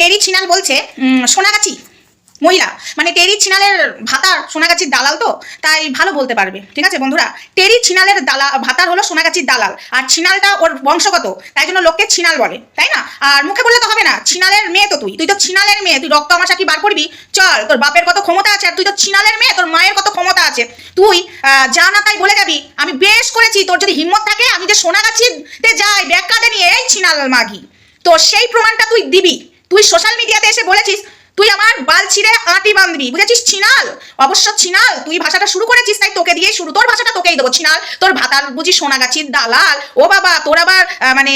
টেরি ছিনাল বলছে সোনাগাছি, মহিলা মানে টেরি ছিনালের ভাতার সোনাগাছির দালাল তো, তাই ভালো বলতে পারবে, ঠিক আছে বন্ধুরা? টেরি ছিনালের দালা, ভাতার হলো সোনাগাছির দালাল, আর ছিনালটা ওর বংশগত, তাই জন্য লোককে ছিনাল বলে, তাই না? আর মুখে বললে তো হবে না, ছিনালের মেয়ে তো তুই তুই তো ছিনালের মেয়ে, তুই রক্ত আমাশা কি বার করবি? চল, তোর বাপের কত ক্ষমতা আছে, আর তুই তো ছিনালের মেয়ে, তোর মায়ের কত ক্ষমতা আছে। তুই যা না তাই বলে যাবি, আমি বেশ করেছি, তোর যদি হিম্মত থাকে, আমি যে সোনাগাছিতে যাই ব্যাগকাতে নিয়ে, এই ছিনাল মাগি তো সেই প্রমাণটা তুই দিবি। তুই সোশ্যাল মিডিয়াতে এসে বলেছিস, তুই আমার বাল ছিঁড়ে আঁটি বান্ধবি বুঝেছিস? ছিনাল, অবশ্য ছিনাল, তুই ভাষাটা শুরু করেছিস তাই তোকে দিয়ে শুরু, তোর ভাষাটা তোকেই দেবো, ছিনাল, তোর ভাতার বুঝি সোনাগাছির দালাল, ও বাবা, তোর আবার মানে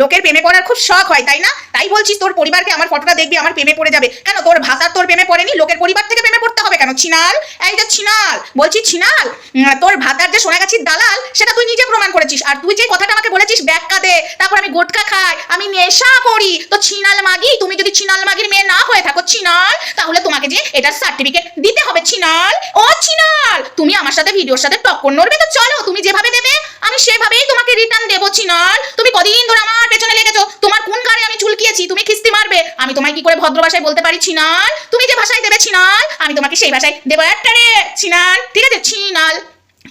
লোকের প্রেমে পড়ার খুব শখ হয়, তাই না? তাই বলছিস তোর পরিবারকে আমার ফটোটা দেখবি, আমার প্রেমে পড়ে যাবে, কেন তোর ভাতার তোর প্রেমে পড়েনি? লোকের পরিবার থেকে প্রেমে কেন ছিনাল? এই যে ছিনাল, বলছি ছিনাল? তোর ভাতার যে সোনাগাছির দালাল, সেটা তুই নিজে প্রমাণ করেছিস। আর তুই যে কথাটা আমাকে বলেছিস ব্যাগকা দে তারপর আমি গোটকা খাই, আমি নেশা করি, তো ছিনাল মাগি, তুমি যদি ছিনাল মাগির মেয়ে না হয়ে থাকো, ছিনাল, তাহলে তোমাকে যে এটার সার্টিফিকেট দিতে হবে, ছিনাল। ও ছিনাল, তুমি আমার সাথে ভিডিওর সাথে টক্কর নড়বে, তো চলো, তুমি যেভাবে দেবে, আমি সেভাবেই তোমাকে রিটার্ন দেবো, ছিনাল। তুমি কদিন ধরে আমার পেছনে লেগেছো, তোমার কোন গাড়ি আমি ঝুলকিয়েছি তুমি কিস্তি মারবে আমি তোমায় কি করে ভদ্র ভাষায় বলতে পারি ছিনাল তুমি যে ভাষায় দেবে ছিনাল আমি তোমাকে সেই ভাষায় দেবো। একটা রে ছিনাল ঠিক আছে? ছিনাল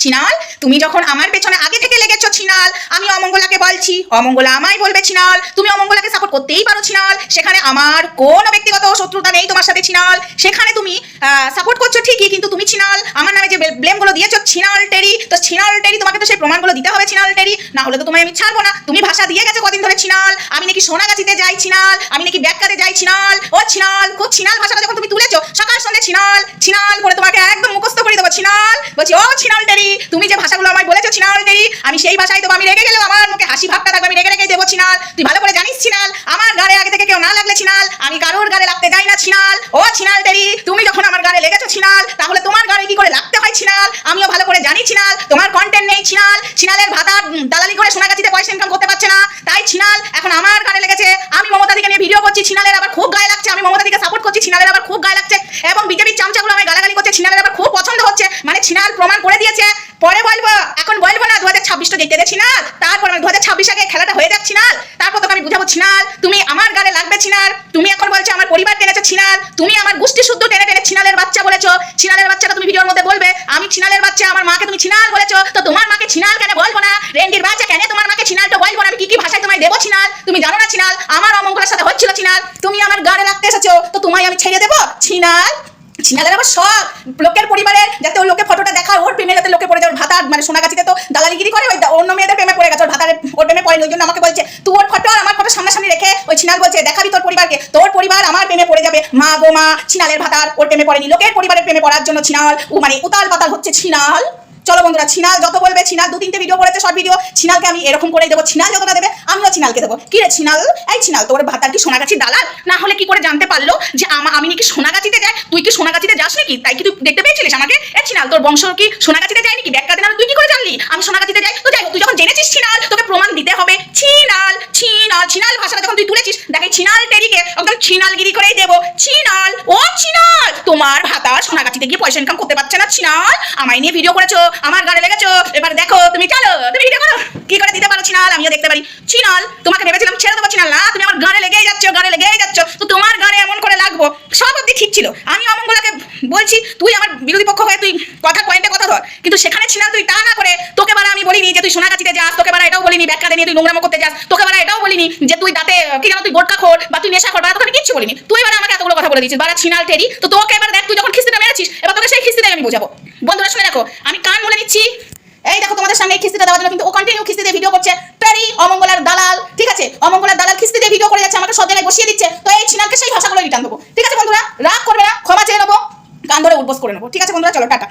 ছিনাল? তুমি যখন আমার পেছনে আগে থেকে লেগেছো ছিনাল, আমি অমঙ্গলাকে বলছি। অমঙ্গলা আমায় বলবে ছিনাল। তুমি অমঙ্গলাকে সাপোর্ট করতেই পারো ছিনাল। সেখানে আমার কোনো ব্যক্তিগত শত্রুতা নেই তোমার সাথে ছিনাল। সেখানে তুমি সাপোর্ট করছ ঠিকই, কিন্তু তুমি ছিনাল। আমার নামে যে ব্লেমগুলো দিয়েছ, ছিনাল টেরি। তো ছিনাল টেরি, তোমাকে তো সেই প্রমাণগুলো দিতে হবে ছিনাল টেরি। না হলে তো তোমায় আমি ছাড়বো না। তুমি ভাষা দিয়ে গেছো কদিন ধরে ছিনাল। আমি নাকি সোনাগাছিতে যাই ছিনাল। আমি নাকি ব্যাগকাতে যাই ছিনাল। ও ছিনাল, খুব ছিনাল ভাষাটা যখন তুমি তুলেছো, সকাল সন্ধ্যে ছিনাল ছিনাল করে তোমাকে একদম মুখস্থ করে দেবো, ছিনাল। বলছি, ও ছিনাল টেরি তুমি যে ভাষাগুলো আমায় বলেছ ছিনাল টেরি আমি সেই ভাষায় দেবো আমি রেগে গেলেও আমার মুখে হাসি ভাবটা থাকবে, আমি রেগে রেগে দেবো ছিনাল। তুই ভালো করে জানিস ছিনাল, আমার গাড়ে আগে থেকে কেউ না লাগলে ছিনাল, আমি কারোর গাড়ে লাগতে যাই না ছিনাল। ও ছিনাল টেরি তুমি যখন আমার গাড়ে লেগেছো ছিনাল, তাহলে তোমার গাড়ে কি করে লাগতে হয় ছিনাল? আমিও ভালো করে জানি ছিনাল, তোমার কন্টেন্ট নেই ছিনাল। ছিনালের ভাতা দালালি করে সোনাগাছিতে পয়সা ইনকাম করতে পারছে না। তাই ছিনাল, এখন আমার গাড়ে লেগেছে। আমি মমতা দিকে নিয়ে ভিডিও করছি, ছিনালের আবার খুব গায়ে লাগছে। আমি মমতা দিকে সাপোর্ট করছি, ছিনালের আবার খুব গায়ে লাগছে। এবং বিজেপির চামচাগুলো আমায় গালাগালি করছে ছিনালের আবার খুব পছন্দ হচ্ছে মানে ছিনাল প্রমাণ করে দিয়েছে। পরে বলব, এখন বলব না, দু হাজার ছাব্বিশটা দেখতে দে ছিনাল। তারপর আমি দু হাজার ছাব্বিশ আগে খেলাটা হয়ে যাচ্ছে ছিনাল। তারপর তোকে আমি বুঝাবো ছিনাল, তুমি আমার গালে লাগবে ছিনাল। তুমি এখন বলছো আমার পরিবার টেনেছো ছিনাল। তুমি আমার গোষ্ঠী শুদ্ধ টেনে টেনে ছিনালের বাচ্চা বলেছ। ছিনালের বাচ্চাটা তুমি ভিডিওর মধ্যে বলবে, আমি ছিনালের বাচ্চা, আমার মাকে তুমি ছিনাল বলেছ। তো তোমার মাকে ছিনাল কেন বলব না? রেন্ডির বাচ্চা কেন তোমার মাকে ছিনালটা বলব না? আমি কি কি ভাষায় তোমায় দেবো ছিনাল? তুমি জানো না ছিনাল? আমার অমঙ্গলের সাথে হচ্ছিল ছিনাল। তুমি আমার গাড়ে লাগতে এসেছ। তো তোমায় আমি ছেড়ে দেবো? ছিনাল? ছিনালের আবার সব লোকের পরিবারের যাতে ওই লোকের ফটোটা দেখা ওর প্রেমে যাতে লোকে পড়ে যায়, ওর ভাতা মানে সোনাগাছিতে তো দালালিগিরি করে, ওই অন্য মেয়েদের প্রেমে পড়ে গেছে, ওর ভাতারে, ওর প্রেমে পড়েনি, ওই জন্য আমাকে বলছে, তুই ওর ফটো আর আমার ফটো সামনাসামনি রেখে, ওই ছিনাল বলছে, দেখাবি তোর পরিবারকে, তোর পরিবার আমার প্রেমে পড়ে যাবে, মা গো মা ছিনালের ভাতার, ওর প্রেমে পড়েনি, লোকের পরিবারের প্রেমে পড়ার জন্য ছিনাল ও মানে উতাল পাতাল হচ্ছে ছিনাল চলো বন্ধুরা, ছিনাল যত বলবে, ছিনাল দু তিনটে ভিডিও করেছে শর্ট ভিডিও ছিনালকে আমি এরকম করে দেবো। ছিনাল যতটা দেবে, আমিও ছিনালকে দেবো। কি রে ছিনাল? এই ছিনাল তোর ভাতার কি সোনাগাছি দালাল? না হলে কি করে জানতে পারল যে আমি নাকি সোনাগাছিতে যাই? তুই কি সোনাগাছিতে যাস নাকি? তাই কি তুই দেখতে পেয়েছিলিস আমাকে? এ ছিনাল, তোর বংশ কি সোনাগাছিতে যায় নাকি ব্যাগকা দিন তুই কি করে জানলি? আমি সোনাগাছিতে যাই? তো যাই তুই যখন জেনেছিস ছিনাল, তোকে প্রমাণ দিতে হবে। ছিনাল ছিনাল ছিনাল ভাষাটা যখন তুই তুলেছিস, দেখ এই ছিনাল টেরিকে একদম ছিনালগিরি করেই দেবো। ছিনাল, ও ছিনাল! তোমার ভাতা সোনাগাছিতে গিয়ে পয়সা ইনকাম করতে পারছে না ছিনাল আমায় নিয়ে ভিডিও করেছ, আমার গাড়ি লেগেছো। এবার দেখো, তুমি চলো, তুমি ভিডিও করো। কি করে দিতে পারো ছিনাল আমিও দেখতে পারি। ছিনাল তোমাকে ভেবেছিলাম ছেড়ে দেবো ছিনাল না। তুমি আমার গাড়ি লেগেই যাচ্ছ গাড়ি লেগেই যাচ্ছ। তো তোমার গাড়ি এমন করে লাগবো, সব অব্দি ঠিক ছিল। আমি অমঙ্গলাকে বলছি, তুই আমার বিরোধী পক্ষ হয়ে তুই কথা পয়েন্টে কথা ধর। কিন্তু সেখানে ছিনাল তুই তা না করে তোকে বারা আমি বলিনি যে তুই সোনাগাছিতে যাস, তোকে বারা এটাও বলিনি ব্যাখ্যা নিয়ে তুই নোংরামো করতে যাস, তোকে বারা এটাও বলিনি যে তুই দাঁতে, কি জানো তুই গোটকা খোর বা তুই নেশা কর বা তোকে আমি কিচ্ছু বলিনি। তুই এবার আমাকে এতগুলো কথা বলে দিচ্ছিস বারা ছিনাল টেরি। তো তোকে এবার দেখ, তুই যখন খিস্তিটা মেরেছিস, এবার তোকে সেই খিস্তিটাই আমি বোঝাবো। বন্ধুরা, শুনে দেখো আমি কান বলে নিচ্ছি। এই দেখো তোমাদের সামনে খিস্তিটা দেওয়ার জন্য কিন্তু ও কন্টিনিউ খিস্তি দিয়ে ভিডিও করছে। প্যারি, অমঙ্গলার দালাল, ঠিক আছে? অমঙ্গলার দালাল খিস্তি দিয়ে ভিডিও করে যাচ্ছে, আমাকে সব বসিয়ে দিচ্ছে। তো এই ছিনালকে সেই ভাষাগুলো রিটার্ন দেবো। ঠিক আছে বন্ধুরা? রাগ করবে না, ক্ষমা চেয়ে নেব। কান ধরে উদ্বোস করে নেব। ঠিক আছে বন্ধুরা? চলো, টাটা।